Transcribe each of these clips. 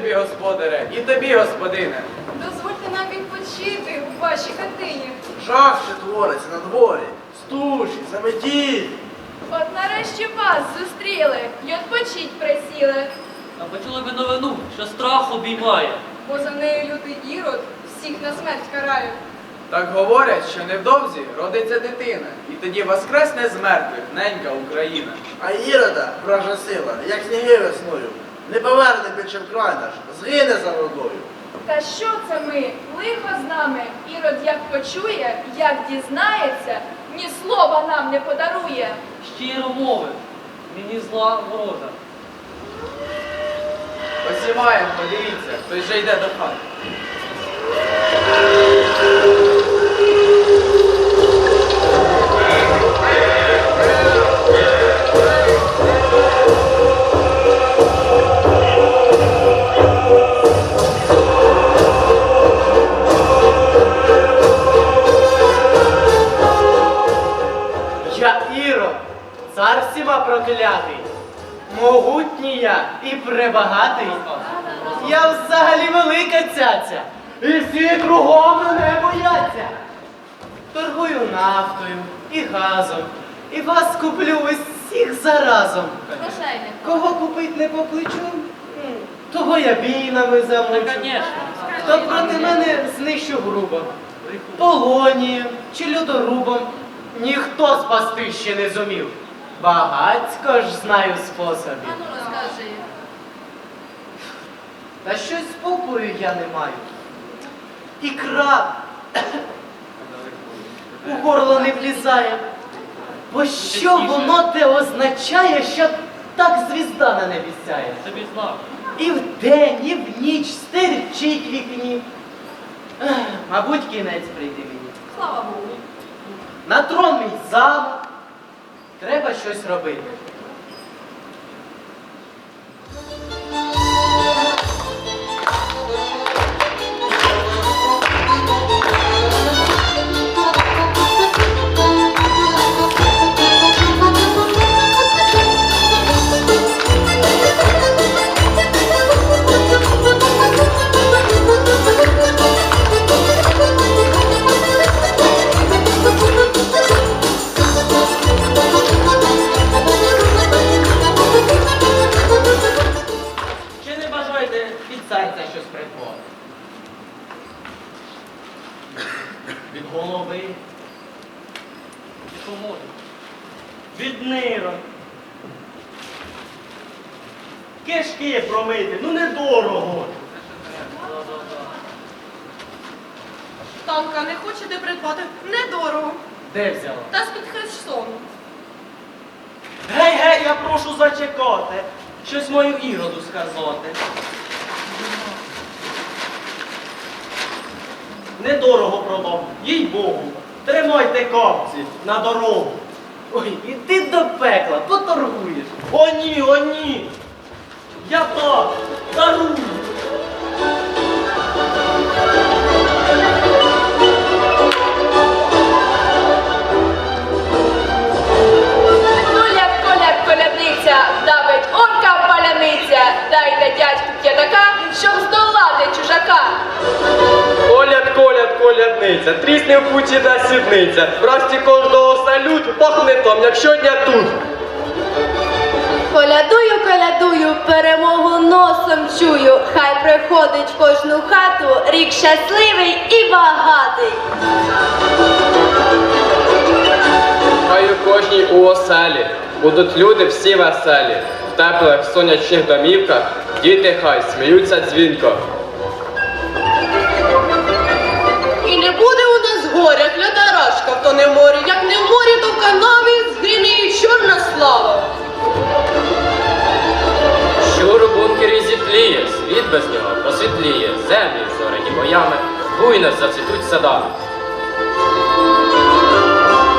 володаре, і тобі, господине. Дозвольте нам відпочити у вашій хатині. Жах, що твориться на дворі. Стужі, заметіть. От нарешті вас зустріли й отпочить присіли, А почули ви новину, що страх обіймає. бо за нею лютий ірод всіх на смерть карає. Так говорять, що невдовзі родиться дитина, і тоді воскресне з мертвих ненька Україна. А Ірода, вража сила, як сніги весною. Не поверне більше в край наш, згине за водою. Та що це ми? Лихо з нами. Ірод як почує, як дізнається, ні слова нам не подарує. Щиро мови, мені зла ворожа. Посіваємо, подивіться, хтось же йде до хати. Проклятий, могутній я і пребагатий. Я взагалі велика цяця, і всі кругом мене бояться. Торгую нафтою і газом, і вас куплю усіх заразом. Кого купить не по плечу, того я бійнами Та, замучу. Хто проти мене знищу грубо, полонієм чи льодорубом, ніхто спасти ще не зумів. Багацько ж знаю способів. Та щось спокою я не маю. Ікра у горло не влізає. Бо що воно те означає, що так звізда на небі сяє? І вдень, і в ніч стерчить в вікні. Мабуть, кінець прийде мені. Слава Богу. На трон мій замок. Треба щось робити. Кишки промити, ну недорого. Танка не хочете придбати недорого. Де взяла? Та з-під Херсону. Гей, гей, я прошу зачекати. Щось мою іроду сказати. Недорого продав, їй Богу. Тримайте капці на дорогу. Ой, іди до пекла, поторгуєш. О ні, о ні. Я так, дарую. Коляд, коляд, колядниця, давить орка паляниця. Дайте дядьку п'ятака, щоб здолати чужака. Коляд, коляд, колядниця, трісне в путі да сідниця. Врасті кожного салют, пахне там, як щодня тут. Колядую, перемогу носом чую. Хай приходить в кожну хату рік щасливий і багатий. Хай у кожній у оселі будуть люди всі веселі. В теплих сонячних домівках діти хай сміються дзвінко. І не буде у нас горя, клята рашка, то не в морі. Як не в морі, то в канаві буйно зацвітуть сада.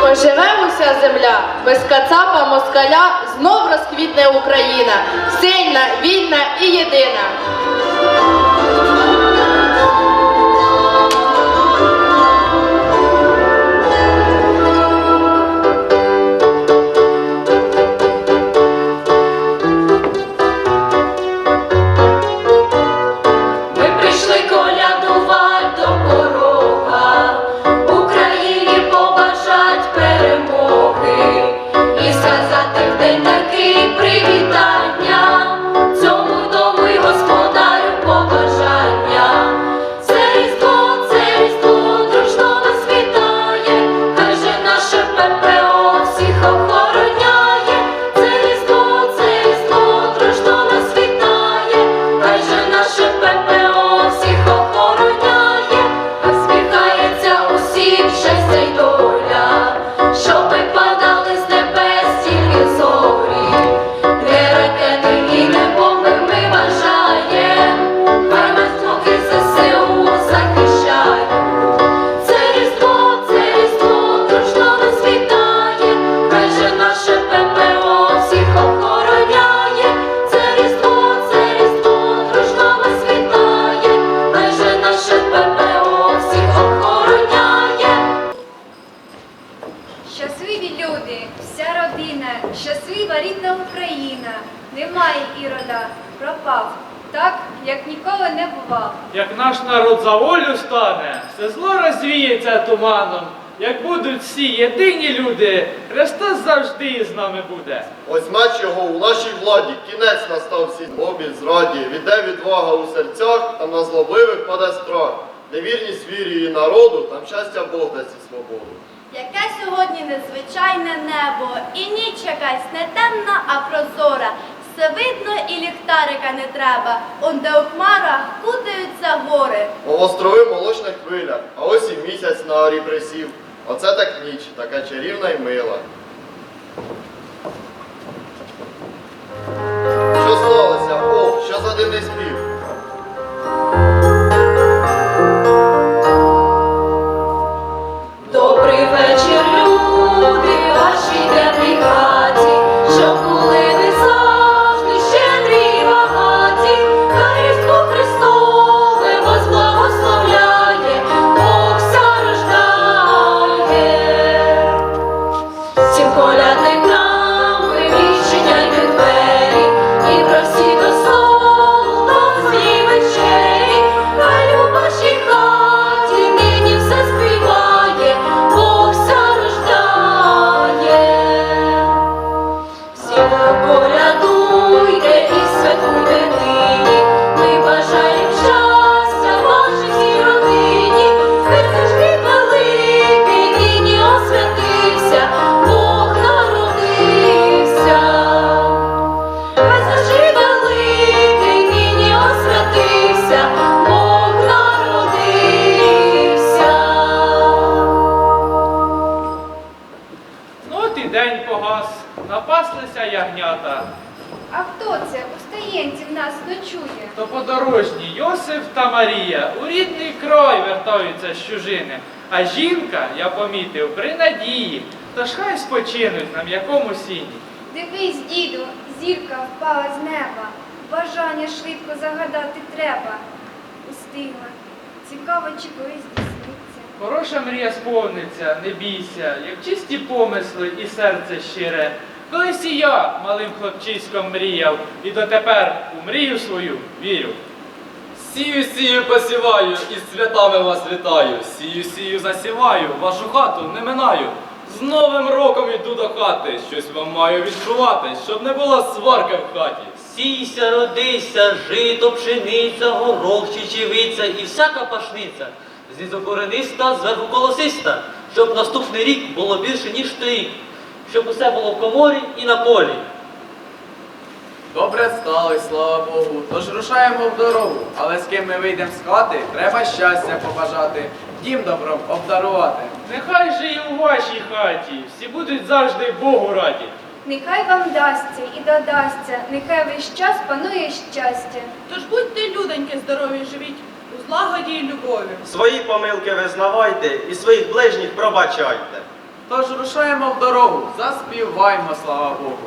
Поживе уся земля, без кацапа москаля знов розквітне Україна, сильна, вільна і єдина. Як ніколи не бував. Як наш народ за волю стане, все зло розвіється туманом. Як будуть всі єдині люди, Христос завжди з нами буде. Ось меч його у нашій владі, кінець настав всій злобі, зраді, віде відвага у серцях, там на злобливих паде страх. Невірність вірі і народу, там щастя Бог дасть і свободу. Яке сьогодні незвичайне небо, і ніч якась не темна, а прозора. Все видно і ліхтарика не треба, он де у хмарах кутаються гори. Мов острови молочна хвиля, а ось і місяць на горі присів. Оце так ніч, така чарівна й мила. Що сталося? О, що за дивний спів? Погас, напаслися ягнята. А хто це у стаєнці в нас ночує? То подорожні Йосиф та Марія у рідний край вертаються з чужини. А жінка, я помітив, при надії, тож хай спочинуть на м'якому сіні. Дивись, діду, зірка впала з неба. Бажання швидко загадати треба. Устигла. Цікаво, чи колись. Хороша мрія сповниться, не бійся, як чисті помисли і серце щире. Колись і я малим хлопчиськом мріяв, і дотепер у мрію свою вірю. Сію, сію, посіваю, і святами вас вітаю. Сію, сію, засіваю, вашу хату не минаю. З Новим роком іду до хати, щось вам маю відчувати, щоб не було сварки в хаті. Сійся, родися, жито, пшениця, горох, чечевиця і всяка пашниця. Знизу корениста, зверху колосиста, щоб наступний рік було більше, ніж торік, щоб усе було в коморі і на полі. Добре стали, слава Богу. Тож рушаємо в дорогу, але з ким ми вийдемо з хати, треба щастя побажати, дім добром обдарувати. Нехай же і у вашій хаті всі будуть завжди Богу раді. Нехай вам дасться і додасться, нехай весь час панує щастя. Тож будьте людоньки здорові живіть у і любові. Свої помилки визнавайте і своїх ближніх пробачайте. Тож рушаємо в дорогу, заспіваймо, слава Богу.